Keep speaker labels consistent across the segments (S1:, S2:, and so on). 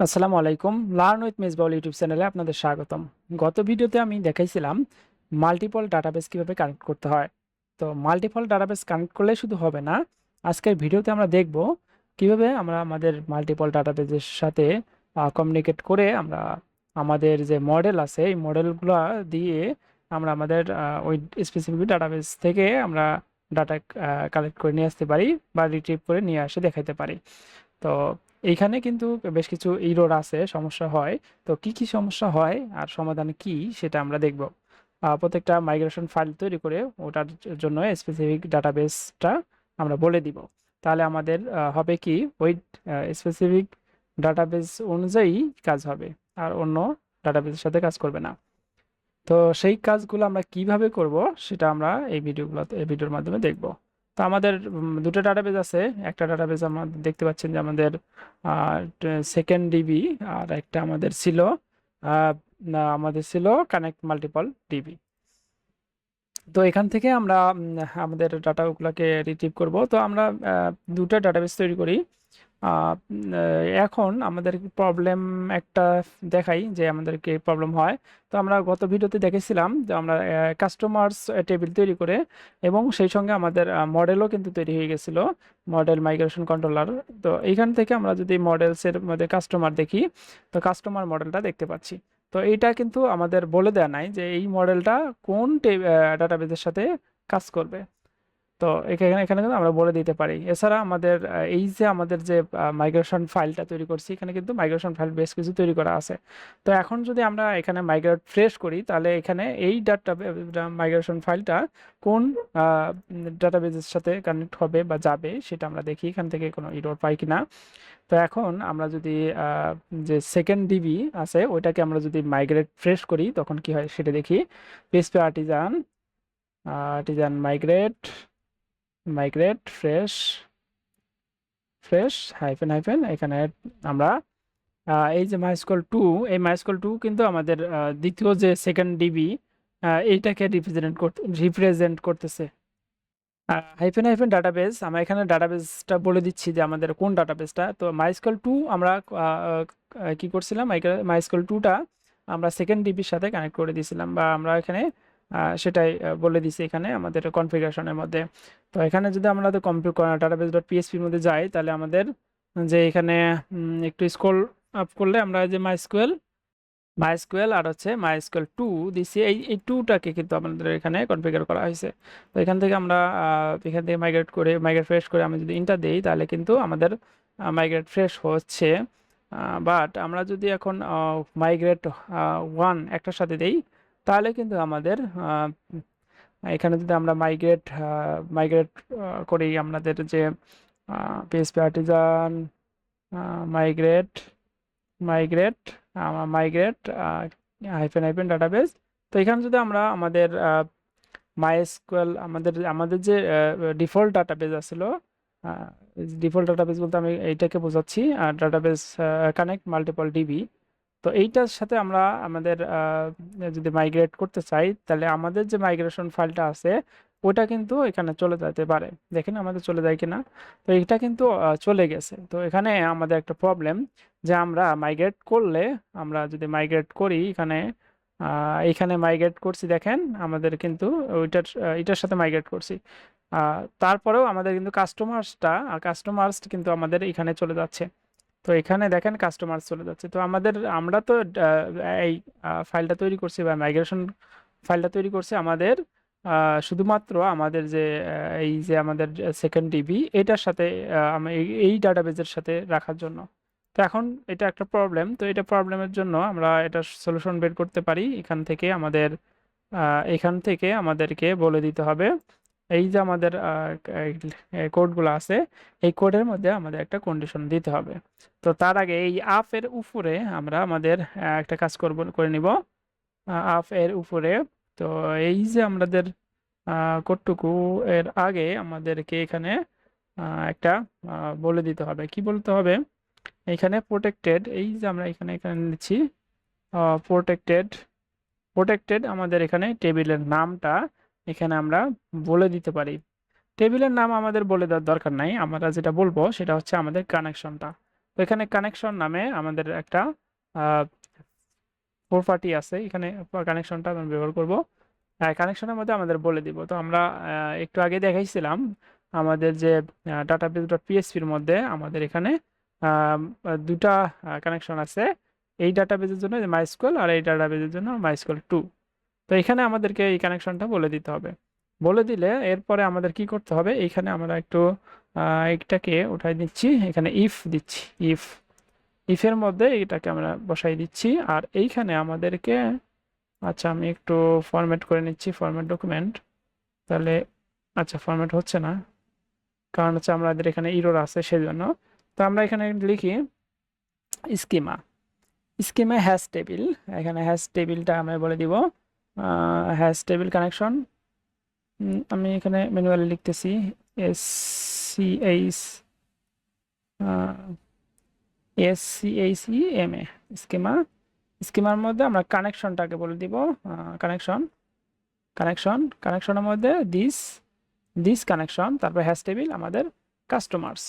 S1: আসসালামু আলাইকুম। Learn with Mejbaul YouTube চ্যানেলে আপনাদের স্বাগতম। গত ভিডিওতে আমি দেখাইছিলাম মাল্টিপল ডাটাবেস কীভাবে কানেক্ট করতে হয়। তো মাল্টিপল ডাটাবেস কানেক্ট করলে শুধু হবে না, আজকের ভিডিওতে আমরা দেখব কীভাবে আমরা আমাদের মাল্টিপল ডাটাবেসের সাথে কমিউনিকেট করে আমরা আমাদের যে মডেল আছে, এই মডেলগুলো দিয়ে আমরা আমাদের ওই স্পেসিফিক ডাটাবেস থেকে আমরা ডাটা কালেক্ট করে নিয়ে আসতে পারি বা রিট্রিভ করে নিয়ে আসে দেখাইতে পারি। তো এইখানে কিন্তু বেশ কিছু ইরোর আছে, সমস্যা হয়। তো কি কি সমস্যা হয় আর সমাধান কি সেটা আমরা দেখব। প্রত্যেকটা মাইগ্রেশন ফাইল তৈরি করে ওটার জন্য স্পেসিফিক ডাটাবেসটা আমরা বলে দিব। তাহলে আমাদের হবে কি, ওই স্পেসিফিক ডাটাবেস অনুযায়ী কাজ হবে, আর অন্য ডাটাবেসের সাথে কাজ করবে না। তো সেই কাজগুলো আমরা কীভাবে করব সেটা আমরা এই ভিডিওগুলোতে এই ভিডিওর মাধ্যমে দেখব। তো আমাদের দুটো ডাটাবেজ আছে। একটা ডাটাবেজ আমাদের দেখতে পাচ্ছেন যে আমাদের সেকেন্ড ডিবি আর একটা আমাদের ছিল আমাদের ছিল কানেক্ট মাল্টিপল ডিবি তো এখান থেকে আমরা আমাদের ডাটাগুলোকে রিট্রিভ করব। তো আমরা দুটো ডাটাবেজ তৈরি করি। এখন আমাদের প্রবলেম একটা দেখাই যে আমাদেরকে প্রবলেম হয়। তো আমরা গত ভিডিওতে দেখেছিলাম যে আমরা কাস্টমার্স টেবিল তৈরি করে এবং সেই সঙ্গে আমাদের মডেলও কিন্তু তৈরি হয়ে গেছিল মডেল মাইগ্রেশন কন্ট্রোলার তো এইখান থেকে আমরা যদি মডেলসের মধ্যে কাস্টমার দেখি, তো কাস্টমার মডেলটা দেখতে পাচ্ছি। তো এইটা কিন্তু আমাদের বলে দেওয়া নাই যে এই মডেলটা কোন ডাটাবেজের সাথে কাজ করবে। তো এখানে এখানে কিন্তু আমরা বলে দিতে পারি। এছাড়া আমাদের এই যে আমাদের যে মাইগ্রেশন ফাইলটা তৈরি করছি, এখানে কিন্তু মাইগ্রেশন ফাইল বেশ কিছু তৈরি করা আছে। তো এখন যদি আমরা এখানে মাইগ্রেট ফ্রেশ করি, তাহলে এখানে এই ডাটা মাইগ্রেশন ফাইলটা কোন ডাটাবেজের সাথে কানেক্ট হবে বা যাবে, সেটা আমরা দেখি এখান থেকে কোনো ইরোর পাই কিনা। তো এখন আমরা যদি যে সেকেন্ড ডিবি আছে, ওইটাকে আমরা যদি মাইগ্রেট ফ্রেশ করি, তখন কি হয় সেটা দেখি। PHP artisan artisan migrate migrate fresh fresh hyphen hyphen এখানে আমরা এই যে মাইস্কল টু এই মাইস্কল টু কিন্তু আমাদের দ্বিতীয় যে সেকেন্ড ডিবি এইটাকে রিপ্রেজেন্ট করতে রিপ্রেজেন্ট করতেছে। হাইফেন হাইফেন ডাটাবেস আমরা এখানে ডাটাবেসটা বলে দিচ্ছি যে আমাদের কোন ডাটাবেসটা তো মাইস্কল টু আমরা কি করছিলাম? মাইস্কল টুটা আমরা সেকেন্ড ডিবির সাথে কানেক্ট করে দিয়েছিলাম বা আমরা এখানে সেটাই বলে দিছি এখানে আমাদের কনফিগারেশনের মধ্যে। তো এখানে যদি আমরা কম্পিউটার ডাটাবেস ডট পিএসপির মধ্যে যাই, তাহলে আমাদের যে এখানে একটু স্ক্রল আপ করলে আমরা যে মাইস্কুয়েল মাইস্কুয়েল আর হচ্ছে মাইস্কুয়েল টু দিছি, এই এই টুটাকে কিন্তু আমাদের এখানে কনফিগার করা হয়েছে। তো এখান থেকে আমরা এখান থেকে মাইগ্রেট করে মাইগ্রেট ফ্রেশ করে আমি যদি ইন্টার দিই, তাহলে কিন্তু আমাদের মাইগ্রেট ফ্রেশ হচ্ছে। বাট আমরা যদি এখন মাইগ্রেট ওয়ান একটার সাথে দেই তাহলে কিন্তু আমাদের এখানে যদি আমরা মাইগ্রেট মাইগ্রেট করি, আমাদের যে PHP artisan migrate migrate migrate hyphen hyphen database তো এখানে যদি আমরা আমাদের মাইএসকিউএল আমাদের আমাদের যে ডিফল্ট ডাটাবেস আছিল ডিফল্ট ডাটাবেস বলতে আমি এইটাকে বোঝাচ্ছি ডাটাবেস কানেক্ট মাল্টিপল ডিবি তো এইটার সাথে আমরা আমাদের যদি মাইগ্রেট করতে চাই, তাহলে আমাদের যে মাইগ্রেশন ফাইলটা আছে, ওটা কিন্তু এখানে চলে যেতে পারে। দেখেন আমাদের চলে যায় কিনা? তো এটা কিন্তু চলে গেছে। তো এখানে আমাদের একটা প্রবলেম যে আমরা মাইগ্রেট করলে, আমরা যদি মাইগ্রেট করি এখানে এখানে মাইগ্রেট করছি, দেখেন আমাদের কিন্তু ওইটার এটার সাথে মাইগ্রেট করছি। তারপরেও আমাদের কিন্তু কাস্টমার্সটা কাস্টমার্স কিন্তু আমাদের এখানে চলে যাচ্ছে। তো এখানে দেখেন কাস্টমার চলে যাচ্ছে। তো আমাদের, আমরা তো এই ফাইলটা তৈরি করছি বা মাইগ্রেশন ফাইলটা তৈরি করছি আমাদের শুধুমাত্র আমাদের যে এই যে আমাদের সেকেন্ড ডিবি এটার সাথে এই- ডাটাবেজের সাথে রাখার জন্য। তো এখন এটা একটা প্রবলেম তো এটা প্রবলেমের জন্য আমরা এটা সলিউশন বের করতে পারি। এখান থেকে আমাদের এখান থেকে আমাদেরকে বলে দিতে হবে এই যে আমাদের কোডগুলো আছে, এই কোডের মধ্যে আমাদের একটা কন্ডিশন দিতে হবে। তো তার আগে এই আপ এর উপরে আমরা আমাদের একটা কাজ করব, করে নিব। আপ এর উপরে, তো এই যে আমাদের কোডটুকু এর আগে আমাদেরকে এখানে একটা বলে দিতে হবে। কি বলতে হবে? এখানে প্রোটেক্টেড এই যে আমরা এখানে এখানে নিচ্ছি প্রোটেক্টেড প্রোটেক্টেড আমাদের এখানে টেবিলের নামটা এখানে আমরা বলে দিতে পারি। টেবিলের নাম আমাদের বলে দেওয়ার দরকার নাই। আমরা যেটা বলব সেটা হচ্ছে আমাদের কানেকশনটা। তো এখানে কানেকশন নামে আমাদের একটা প্রপার্টি আছে। এখানে কানেকশনটা আমরা ব্যবহার করব। কানেকশনের মধ্যে আমাদের বলে দিব। তো আমরা একটু আগে দেখাইছিলাম আমাদের যে ডাটা ডাটাবেস ডট পিএসপির মধ্যে আমাদের এখানে দুটা কানেকশন আছে। এই ডাটা ডাটাবেজের জন্য মাইস্কুয়েল আর এই ডাটা ডাটাবেজের জন্য মাইস্কুয়েল টু তো এখানে আমাদেরকে এই কানেকশনটা বলে দিতে হবে। বলে দিলে এরপরে আমাদের কি করতে হবে? এইখানে আমরা একটু এটাকে উঠাই দিচ্ছি। এখানে ইফ দিচ্ছি ইফ ইফের মধ্যে এটাকে আমরা বসাই দিচ্ছি। আর এইখানে আমাদেরকে আচ্ছা আমি একটু ফরম্যাট করে নিচ্ছি ফরম্যাট ডকুমেন্ট তাহলে আচ্ছা ফরম্যাট হচ্ছে না। কারণ হচ্ছে আমাদের এখানে ইরোর আছে সেজন্য। তো আমরা এখানে লিখি স্কিমা স্কিমা হ্যাশ টেবিল এখানে হ্যাশ টেবিলটা আমরা বলে দিব। হ্যাশ টেবিল কানেকশন আমি এখানে ম্যানুয়ালি লিখতেছি S C H S C H E M A schema schema মধ্যে আমরা কানেকশনটাকে বলে দিব কানেকশন কানেকশন কানেকশনের মধ্যে দিস দিস কানেকশন তারপর হ্যাশ টেবিল আমাদের কাস্টমার্স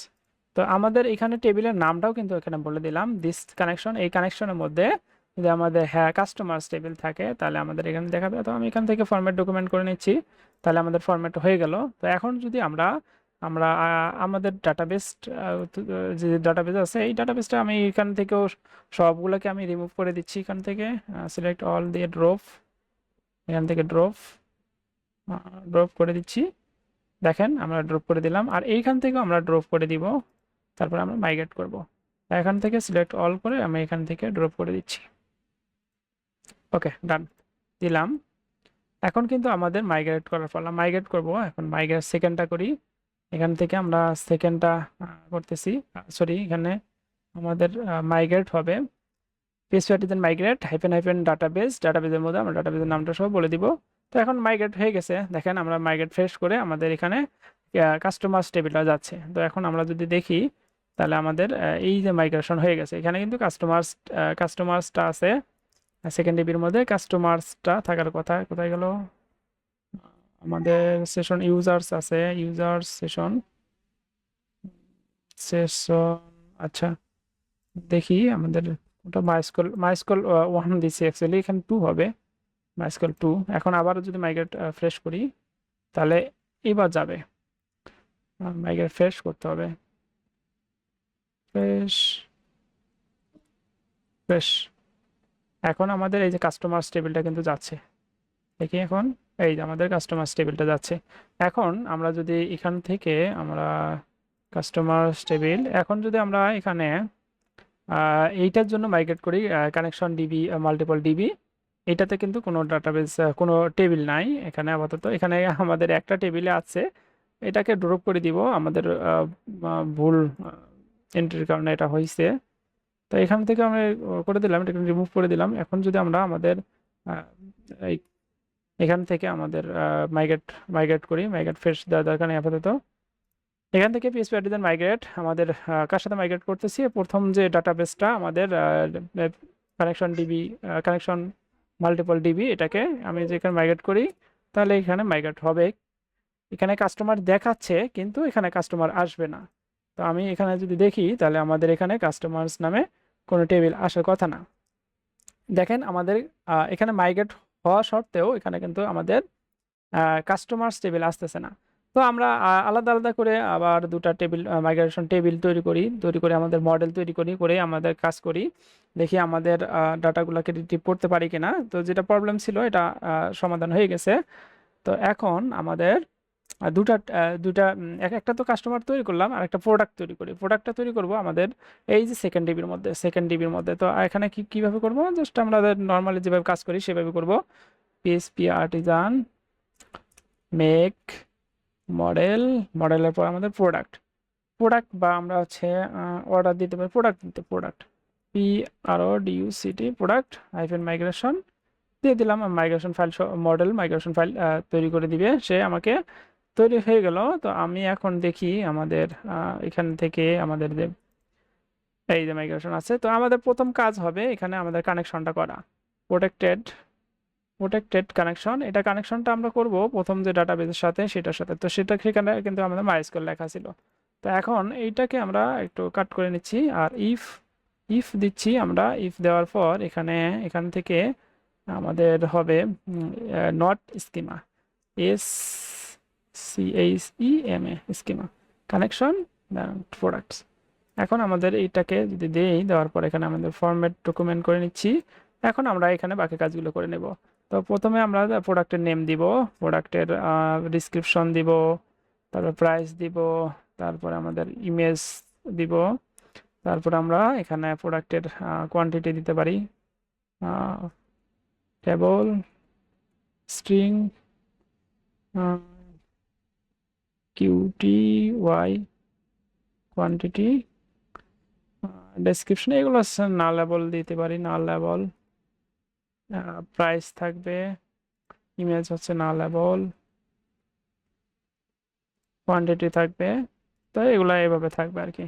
S1: তো আমাদের এখানে টেবিলের নামটাও কিন্তু এখানে বলে দিলাম দিস কানেকশন এই কানেকশনের মধ্যে যদি আমাদের হ্যাঁ কাস্টমার্স টেবিল থাকে, তাহলে আমাদের এখানে দেখাবে। তো আমি এখান থেকে ফরম্যাট ডকুমেন্ট করে নিচ্ছি, তাহলে আমাদের ফরম্যাট হয়ে গেল। তো এখন যদি আমরা আমরা আমাদের ডাটাবেস যে ডাটাবেস আছে, এই ডাটাবেসটা আমি এখান থেকেও সবগুলোকে আমি রিমুভ করে দিচ্ছি এখান থেকে। সিলেক্ট অল দিয়ে ড্রপ এখান থেকে ড্রপ ড্রপ করে দিচ্ছি। দেখেন, আমরা ড্রপ করে দিলাম। আর এইখান থেকেও আমরা ড্রপ করে দিব। তারপর আমরা মাইগ্রেট করব। এখান থেকে সিলেক্ট অল করে আমি এখান থেকে ড্রপ করে দিচ্ছি। ওকে ডান দিলাম। এখন কিন্তু আমাদের মাইগ্রেট করার ফলে মাইগ্রেট করব এখন মাইগ্রেট সেকেন্ডটা করি। এখান থেকে আমরা সেকেন্ডটা করতেছি। সরি এখানে আমাদের মাইগ্রেট হবে। PHP artisan migrate hyphen hyphen database ডাটাবেসের মধ্যে আমরা ডাটাবেসের নামটা সব বলে দিব। তো এখন মাইগ্রেট হয়ে গেছে। দেখেন আমরা মাইগ্রেট ফ্রেশ করে আমাদের এখানে কাস্টমার্স টেবিলটা যাচ্ছে। তো এখন আমরা যদি দেখি, তাহলে আমাদের এই যে মাইগ্রেশন হয়ে গেছে, এখানে কিন্তু কাস্টমার্স কাস্টমার্সটা আছে। সেকেন্ড ডিবির মধ্যে কাস্টমার্সটা থাকার কথা, কোথায় গেল? আমাদের সেশন ইউজার্স আছে ইউজার্স সেশন সেশন আচ্ছা দেখি আমাদের ওটা মাইস্কল মাইস্কল ওয়ান দিচ্ছে অ্যাকচুয়ালি এখানে টু হবে মাইস্কল টু এখন আবারও যদি মাইগ্রেট ফ্রেশ করি, তাহলে এবার যাবে। মাইগ্রেট ফ্রেশ করতে হবে। ফ্রেশ ফ্রেশ এখন আমাদের এই যে কাস্টমার টেবিলটা কিন্তু যাচ্ছে। দেখি এখন, এই যে আমাদের কাস্টমার টেবিলটা যাচ্ছে। এখন আমরা যদি এখান থেকে আমরা কাস্টমার টেবিল এখন যদি আমরা এখানে এইটার জন্য মাইগ্রেট করি কানেকশন ডিবি মাল্টিপল ডিবি এটাতে কিন্তু কোনো ডাটাবেস কোনো টেবিল নাই এখানে আপাতত। এখানে আমাদের একটা টেবিলে আছে। এটাকে ড্রপ করে দিব। আমাদের ভুল এন্ট্রির কারণে এটা হয়েছে তো এখান থেকে আমরা করে দিলাম এটাকে রিমুভ করে দিলাম। এখন যদি আমরা আমাদের এই, এখান থেকে আমাদের মাইগ্রেট মাইগ্রেট করি মাইগ্রেট ফ্রেশ দেওয়ার দরকার নেই আপাতত। এখান থেকে পিএসপি আর্টিজান মাইগ্রেট আমাদের কার সাথে মাইগ্রেট করতেছি? প্রথম যে ডাটাবেসটা আমাদের connection DB connection multiple DB এটাকে আমি যেখানে মাইগ্রেট করি, তাহলে এখানে মাইগ্রেট হবে। এখানে কাস্টমার দেখাচ্ছে, কিন্তু এখানে কাস্টমার আসবে না। তো আমি এখানে যদি দেখি, তাহলে আমাদের এখানে কাস্টমার্স নামে কোনো টেবিল আসার কথা না। দেখেন আমাদের এখানে মাইগ্রেট হওয়া সত্ত্বেও এখানে কিন্তু আমাদের কাস্টমার্স টেবিল আসতেছে না। তো আমরা আলাদা আলাদা করে আবার দুটা টেবিল মাইগ্রেশন টেবিল তৈরি করি, তৈরি করে আমাদের মডেল তৈরি করি, করে আমাদের কাজ করি। দেখি আমাদের ডাটাগুলোকে রিট্রিভ করতে পারি কিনা। তো যেটা প্রবলেম ছিল এটা সমাধান হয়ে গেছে। তো এখন আমাদের দুটা দুটা এক একটা তো কাস্টমার তৈরি করলাম, আর একটা প্রোডাক্ট তৈরি করি। প্রোডাক্টটা তৈরি করব আমাদের এই যে সেকেন্ড ডিবির মধ্যে সেকেন্ড ডিবির মধ্যে। তো এখানে কি, কীভাবে করব? জাস্ট আমরা নর্মালি যেভাবে কাজ করি সেভাবে করব। পিএসপি আর্টিজান মেক মডেল মডেলের পর আমাদের প্রোডাক্ট প্রোডাক্ট বা আমরা হচ্ছে অর্ডার দিতে পারি প্রোডাক্ট দিতে product P R O D U C T product hyphen migration দিয়ে দিলাম migration file model migration file তৈরি করে দিবে। সে আমাকে তৈরি হয়ে গেল। তো আমি এখন দেখি আমাদের এখান থেকে আমাদের যে, এই যে মাইগ্রেশন আছে, তো আমাদের প্রথম কাজ হবে এখানে আমাদের কানেকশনটা করা। প্রোটেক্টেড প্রোটেক্টেড কানেকশন এটা কানেকশনটা আমরা করব প্রথম যে ডাটাবেসের সাথে, সেটার সাথে। তো সেটা সেখানে কিন্তু আমাদের মাইস্কুল লেখা ছিল। তো এখন এইটাকে আমরা একটু কাট করে নিচ্ছি, আর ইফ ইফ দিচ্ছি আমরা। ইফ দেওয়ার পর এখানে, এখান থেকে আমাদের হবে not schema S C H E M A schema connection products এখন আমাদের এইটাকে যদি দেই, দেওয়ার পর এখানে আমাদের ফরম্যাট ডকুমেন্ট করে নিচ্ছি। এখন আমরা এখানে বাকি কাজগুলো করে নেব। তো প্রথমে আমরা প্রোডাক্টের নেম দিব প্রোডাক্টের ডিসক্রিপশন দিব, তারপর প্রাইস দিব, তারপর আমাদের ইমেজ দিব, তারপর আমরা এখানে প্রোডাক্টের কোয়ান্টিটি দিতে পারি। Table string QT Y quantity description এগুলো না লেবল দিতে পারি না লেবল প্রাইস থাকবে ইমেজ হচ্ছে না লেবল কোয়ান্টিটি থাকবে, তো এগুলো এভাবে থাকবে আর কি।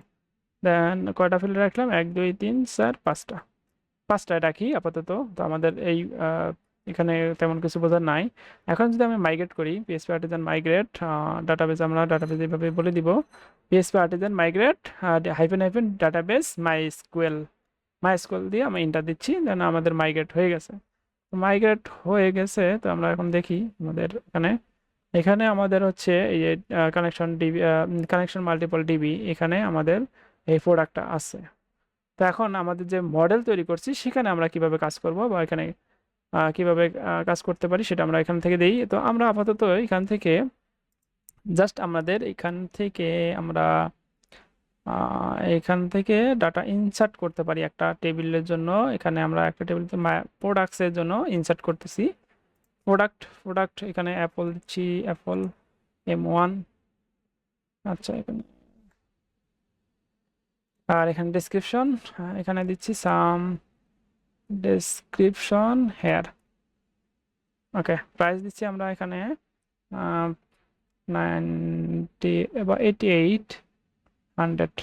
S1: দেন কয়টা ফিল্ড রাখলাম? এক, দুই, তিন, চার, পাঁচটা। পাঁচটায় রাখি আপাতত। তো আমাদের এই এখানে তেমন কিছু বোঝার নাই। এখন যদি আমি মাইগ্রেট করি পিএসপি আর্টিজান মাইগ্রেট ডাটাবেস আমরা ডাটাবেস এইভাবে বলে দিব। PHP artisan migrate hyphen hyphen database MySQL MySQL দিয়ে আমি ইন্টার দিচ্ছি দেন আমাদের মাইগ্রেট হয়ে গেছে। মাইগ্রেট হয়ে গেছে, তো আমরা এখন দেখি আমাদের এখানে। এখানে আমাদের হচ্ছে এই যে connection DB connection multiple DB এখানে আমাদের এই প্রোডাক্টটা আছে। তো এখন আমাদের যে মডেল তৈরি করছি, সেখানে আমরা কীভাবে কাজ করব বা এখানে কীভাবে কাজ করতে পারি সেটা আমরা এখান থেকে দিই। তো আমরা আপাতত এখান থেকে জাস্ট আমাদের এখান থেকে আমরা এখান থেকে ডাটা ইনসার্ট করতে পারি একটা টেবিলের জন্য। এখানে আমরা একটা টেবিল প্রোডাক্টসের জন্য ইনসার্ট করতেছি। প্রোডাক্ট প্রোডাক্ট এখানে অ্যাপল দিচ্ছি অ্যাপল এম ওয়ান আচ্ছা এখানে। আর এখানে ডিসক্রিপশন এখানে দিচ্ছি some description here okay price দিচ্ছি আমরা এখানে নাইনটি বা এইটি এইট হান্ড্রেড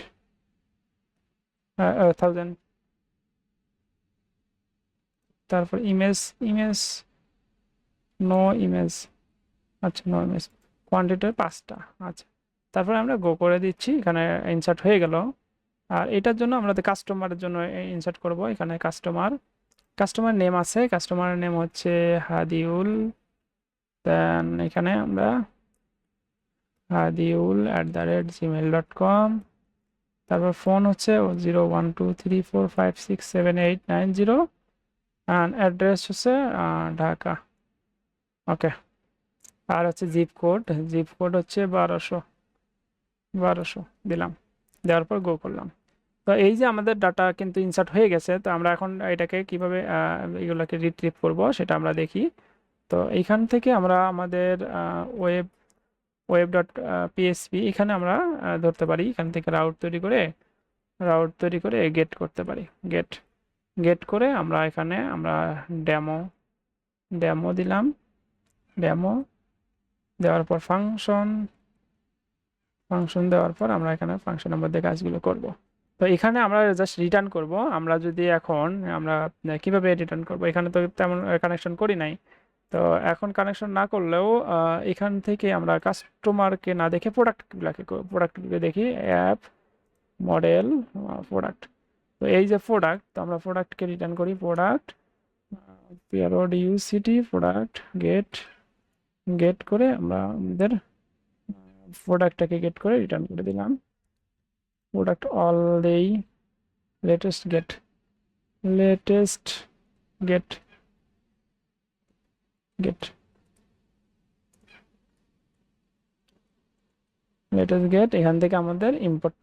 S1: থাউজেন্ড তারপর ইমেজ ইমেজ নো ইমেজ আচ্ছা নো ইমেজ কোয়ান্টিটির পাঁচটা আচ্ছা। তারপরে আমরা গো করে দিচ্ছি, এখানে ইনসার্ট হয়ে গেল। আর এটার জন্য আমরা কাস্টমারের জন্য ইনসার্ট করব, এখানে কাস্টমার কাস্টমার নেম আছে। কাস্টমারের নেম হচ্ছে হাদিউল। দেন এখানে আমরা Hadiul at the rate Gmail dot com তারপর ফোন হচ্ছে zero one two three four five six seven eight nine zero and address হচ্ছে ঢাকা। ওকে আর হচ্ছে জিপ কোড জিপ কোড হচ্ছে বারোশো। বারোশো দিলাম। দেওয়ার পর গো করলাম। তো এই যে আমাদের ডাটা কিন্তু ইনসার্ট হয়ে গেছে, তো আমরা এখন এটাকে কীভাবে এগুলোকে রিট্রিভ করব সেটা আমরা দেখি। তো এইখান থেকে আমরা আমাদের ওয়েব ওয়েব ডট পিএসপি এখানে আমরা ধরতে পারি। এখান থেকে রাউট তৈরি করে রাউট তৈরি করে গেট করতে পারি। গেট গেট করে আমরা এখানে আমরা ড্যামো ড্যামো দিলাম। ড্যামো দেওয়ার পর ফাংশন ফাংশন দেওয়ার পর আমরা এখানে ফাংশনের মধ্যে কাজগুলো করব। তো এখানে আমরা জাস্ট রিটার্ন করব। আমরা যদি এখন, আমরা কীভাবে রিটার্ন করব? এখানে তো তেমন কানেকশন করি নাই। তো এখন কানেকশন না করলেও এখান থেকে আমরা কাস্টমারকে না দেখে প্রোডাক্টগুলোকে প্রোডাক্টগুলো দেখি। অ্যাপ মডেল প্রোডাক্ট তো এই যে প্রোডাক্ট তো আমরা প্রোডাক্টকে রিটার্ন করি। Product PROD UCT product get get করে আমরা আমাদের প্রোডাক্টটাকে গেট করে রিটার্ন করে দিলাম। প্রোডাক্ট অল দেই latest get latest get get latest get এখান থেকে আমাদের ইম্পোর্ট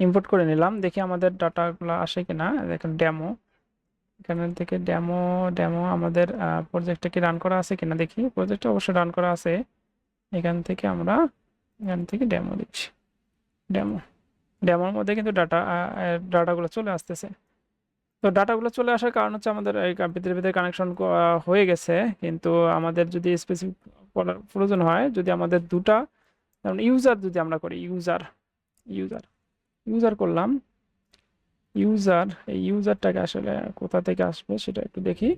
S1: ইম্পোর্ট করে নিলাম। দেখি আমাদের ডাটাগুলো আসে কিনা। দেখেন ডেমো এখান থেকে ডেমো ডেমো আমাদের প্রজেক্টটা কি রান করা আছে কিনা দেখি। প্রজেক্টটা অবশ্যই রান করা আছে। এখান থেকে আমরা, এখান থেকে ডেমো দিচ্ছি। ডেমো ডেমোর মধ্যে কিন্তু ডাটা ডাটাগুলো চলে আসতেছে। তো ডাটাগুলো চলে আসার কারণ হচ্ছে আমাদের এই ভিতরে ভিতরে কানেকশন হয়ে গেছে। কিন্তু আমাদের যদি স্পেসিফিক করার প্রয়োজন হয়, যদি আমাদের দুটা, যেমন ইউজার যদি আমরা করি ইউজার ইউজার ইউজার করলাম। ইউজার এই ইউজারটাকে আসলে কোথা থেকে আসবে সেটা একটু দেখি।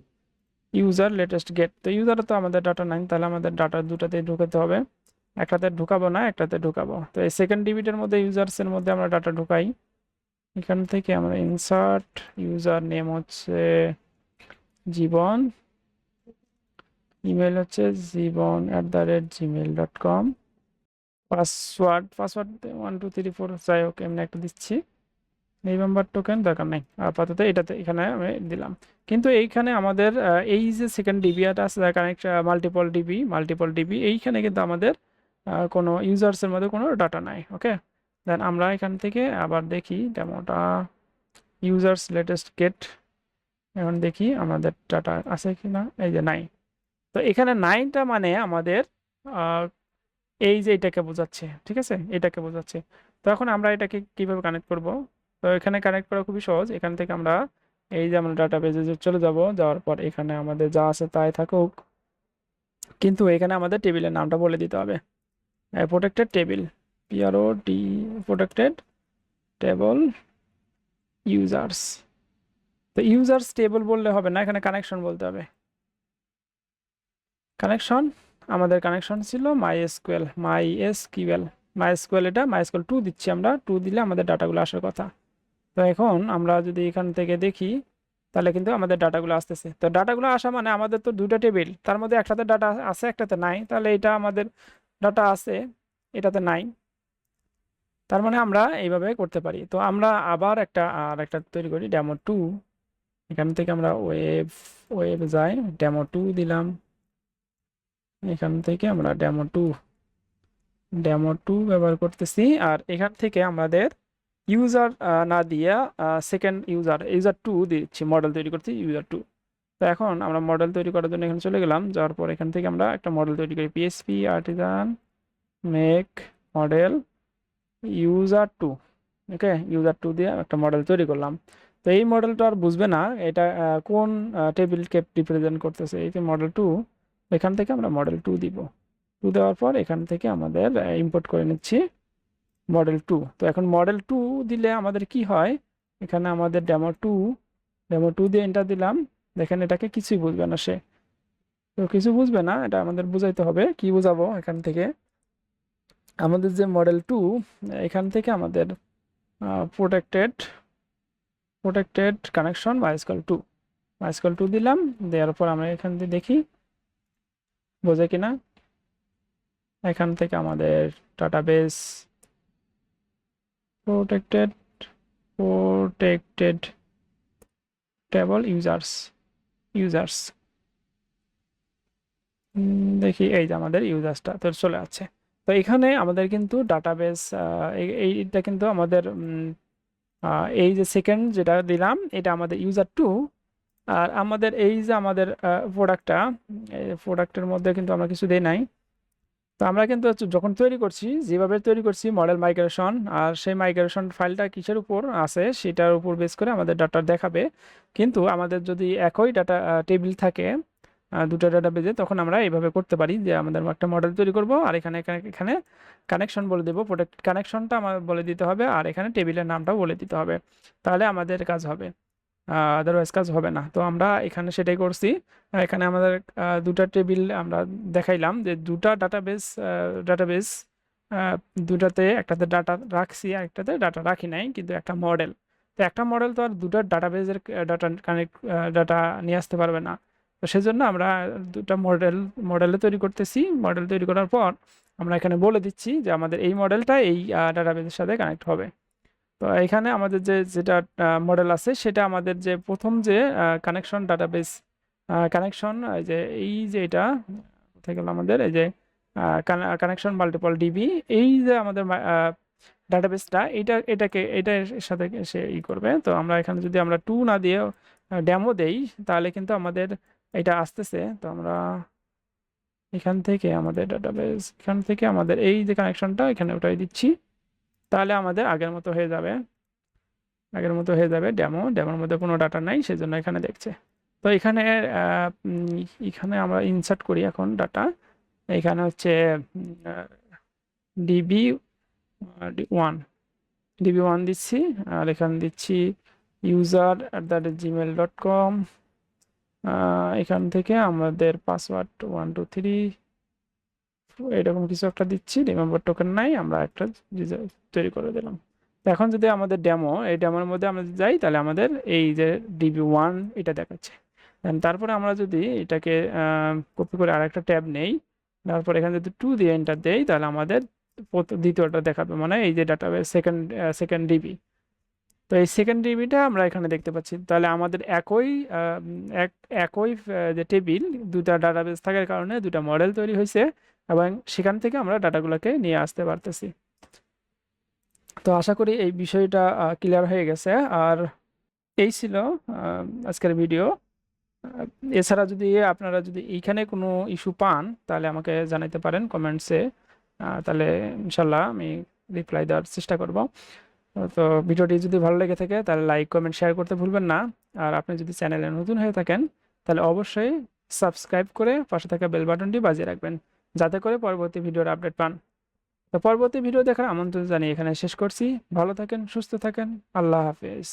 S1: ইউজার লেটেস্ট গেট তো ইউজারে তো আমাদের ডাটা নাই, তাহলে আমাদের ডাটা দুটাতে ঢুকাতে হবে। একটাতে ঢুকাবো না, একটাতে ঢুকাবো। তো এই সেকেন্ড ডিবিটের মধ্যে ইউজার্সের মধ্যে আমরা ডাটা ঢুকাই। এখান থেকে আমরা ইনসার্ট ইউজার নেম হচ্ছে জীবন। ইমেল হচ্ছে Jibon at the rate Gmail dot com password password one two three four যাই হোক, এমনি একটা দিচ্ছি। এই মেম্বার টোকেন দরকার নেই। আপাতত এটাতে, এখানে আমি দিলাম। কিন্তু এইখানে আমাদের এই যে সেকেন্ড ডিবিটা আছে connect multiple DB multiple DB এইখানে কিন্তু আমাদের কোনো ইউজার্সের মধ্যে কোনো ডাটা নাই ওকে দেন আমরা এখান থেকে আবার দেখি ডেমোটা ইউজার্স লেটেস্ট গেট এখন দেখি আমাদের ডাটা আছে কি না এই যে নাই। তো এখানে নাইনটা মানে আমাদের এই যে এটাকে বোঝাচ্ছে, ঠিক আছে? এটাকে বোঝাচ্ছে। তো এখন আমরা এটাকে কীভাবে কানেক্ট করব? তো এখানে কানেক্ট করা খুবই সহজ। এখান থেকে আমরা এই যে আমরা ডাটা বেজে চলে যাব, যাওয়ার পর এখানে আমাদের যা আছে তাই থাকুক। কিন্তু এখানে আমাদের টেবিলের নামটা বলে দিতে হবে। Protected table PRO D protected table users তো ইউজার্স টেবল বললে হবে না, এখানে কানেকশন বলতে হবে। কানেকশন আমাদের কানেকশন ছিল MySQL my S SQL MySQL এটা মাই এসকিউএল টু দিচ্ছি আমরা টু দিলে আমাদের ডাটাগুলো আসার কথা। তো এখন আমরা যদি এখান থেকে দেখি, তাহলে কিন্তু আমাদের ডাটাগুলো আসতেছে। তো ডাটাগুলো আসা মানে আমাদের তো দুটো টেবিল তার মধ্যে একটাতে ডাটা আছে, একটাতে নাই। তাহলে এটা আমাদের ডাটা আছে, এটাতে নাই। তার মানে আমরা এইভাবে করতে পারি। তো আমরা আবার একটা, আর একটা তৈরি করি ডেমো টু এখান থেকে আমরা ওয়েব ওয়েব যাই ডেমো টু দিলাম। এখান থেকে আমরা ডেমো টু ডেমো টু ব্যবহার করতেছি। আর এখান থেকে আমাদের ইউজার না দিয়ে সেকেন্ড ইউজার ইউজার টু দিচ্ছি মডেল তৈরি করছি ইউজার টু তো এখন আমরা মডেল তৈরি করার জন্য এখানে চলে গেলাম। যাওয়ার পর এখান থেকে আমরা একটা মডেল তৈরি করি। PHP artisan make model user two okay user two দিয়ে একটা মডেল তৈরি করলাম। তো এই মডেলটা আর বুঝবে না, এটা কোন টেবিলকে রিপ্রেজেন্ট করতেছে? এই যে মডেল টু এখান থেকে আমরা মডেল টু দিব। টু দেওয়ার পর এখান থেকে আমাদের ইম্পোর্ট করে নিচ্ছি মডেল টু তো এখন মডেল টু দিলে আমাদের কি হয়? এখানে আমাদের ডেমো টু ডেমো টু দিয়ে এন্টার দিলাম। দেখেন এটাকে কিছুই বুঝবে না সে। তো কিছু বুঝবে না, এটা আমাদের বুঝাইতে হবে, কি বুঝাবো এখান থেকে? আমাদের যে মডেল টু এখান থেকে আমাদের protected protected connection MySQL two MySQL two দিলাম, দেওয়ার পর আমরা এখান থেকে দেখি, বোঝে কিনা? এখান থেকে আমাদের database protected protected table users um, দেখি এই যে আমাদের ইউজার্সটা তো চলে আছে তো এখানে আমাদের কিন্তু ডাটাবেস এইটা কিন্তু আমাদের এই যে সেকেন্ড যেটা দিলাম এটা আমাদের ইউজার টু আর আমাদের এই যে আমাদের প্রোডাক্টটা প্রোডাক্টের মধ্যে কিন্তু আমরা কিছু দিই নাই। তো আমরা কিন্তু যখন তৈরি করছি, যেভাবে তৈরি করছি মডেল মাইগ্রেশন আর সেই মাইগ্রেশন ফাইলটা কিসের উপর আছে সেটার উপর বেস করে আমাদের ডাটা দেখাবে। কিন্তু আমাদের যদি একই ডাটা টেবিল থাকে দুটো ডাটা বেজে তখন আমরা এইভাবে করতে পারি যে আমাদের একটা মডেল তৈরি করব, আর এখানে এখানে কানেকশন বলে দেবো। প্রোটেক্ট কানেকশনটা আমার বলে দিতে হবে, আর এখানে টেবিলের নামটাও বলে দিতে হবে। তাহলে আমাদের কাজ হবে। আদারওয়াইজ কাজ হবে না। তো আমরা এখানে সেটাই করছি। এখানে আমাদের দুটা টেবিল আমরা দেখাইলাম যে দুটা ডাটাবেস ডাটাবেস দুটাতে একটাতে ডাটা রাখছি আর একটাতে ডাটা রাখি নাই, কিন্তু একটা মডেল তো একটা মডেল তো আর দুটা ডাটাবেসের ডাটা কানেক্ট ডাটা নিয়ে আসতে পারবে না। তো সেজন্য আমরা দুটা মডেল মডেলে তৈরি করতেছি। মডেল তৈরি করার পর আমরা এখানে বলে দিচ্ছি যে আমাদের এই মডেলটা এই ডাটাবেসের সাথে কানেক্ট হবে। তো এখানে আমাদের যে, যেটা মডেল আছে সেটা আমাদের যে প্রথম যে কানেকশন ডাটাবেস কানেকশন এই যে এই যে এটা, কোথায় গেল আমাদের? এই যে কানেকশন মাল্টিপল ডিবি এই যে আমাদের ডাটাবেসটা এটা, এটাকে এটার সাথে সে ই করবে। তো আমরা এখানে যদি আমরা টু না দিয়ে ডেমো দেই, তাহলে কিন্তু আমাদের এটা আসতেছে। তো আমরা এখান থেকে আমাদের ডাটাবেস এখান থেকে আমাদের এই যে কানেকশনটা এখানে ওটাই দিচ্ছি। তাহলে আমাদের আগের মতো হয়ে যাবে। আগের মতো হয়ে যাবে ডেমো ডেমোর মধ্যে কোনো ডাটা নাই, সেজন্য এখানে দেখছে। তো এখানে এখানে আমরা ইনসার্ট করি এখন ডাটা এখানে হচ্ছে ডিবি ওয়ান ডিবি ওয়ান দিচ্ছি। আর এখানে দিচ্ছি user at the rate Gmail dot com এখান থেকে আমাদের পাসওয়ার্ড ওয়ান টু থ্রি এরকম কিছু একটা দিচ্ছি রিমেম্বার টোকেন নাই, আমরা একটা তৈরি করে দিলাম। এখন যদি আমাদের ডেমো এই ডেমোর মধ্যে আমরা যাই, তাহলে আমাদের এই যে ডিবি ওয়ান এটা দেখাচ্ছে। তারপরে আমরা যদি এটাকে কপি করে আর একটা ট্যাব নেই, তারপর এখানে যদি টু দিয়ে এন্টার দেই, তাহলে আমাদের দ্বিতীয়টা দেখাবে। মানে এই যে ডাটাবেস সেকেন্ড সেকেন্ড ডিবি তো এই সেকেন্ড ডিবিটা আমরা এখানে দেখতে পাচ্ছি। তাহলে আমাদের একই এক, একই যে টেবিল দুটা ডাটাবেস থাকার কারণে দুটা মডেল তৈরি হয়েছে এবং সেখান থেকে আমরা ডাটাগুলোকে নিয়ে আসতে পারতেছি। তো আশা করি এই বিষয়টা ক্লিয়ার হয়ে গেছে। আর এই ছিল আজকের ভিডিও এছাড়া যদি আপনারা যদি এইখানে কোনো ইস্যু পান, তাহলে আমাকে জানাতে পারেন কমেন্টসে তাহলে ইনশাল্লাহ আমি রিপ্লাই দেওয়ার চেষ্টা করব। তো ভিডিওটি যদি ভালো লেগে থাকে, তাহলে লাইক কমেন্ট শেয়ার করতে ভুলবেন না। আর আপনি যদি চ্যানেলে নতুন হয়ে থাকেন, তাহলে অবশ্যই সাবস্ক্রাইব করে পাশে থাকা বেল বাটনটি বাজিয়ে রাখবেন, যাতে করে পরবর্তী ভিডিওর আপডেট পান। তো পরবর্তী ভিডিও দেখার আমন্ত্রণ জানিয়ে এখানে শেষ করছি। ভালো থাকেন, সুস্থ থাকেন। আল্লাহ হাফেজ।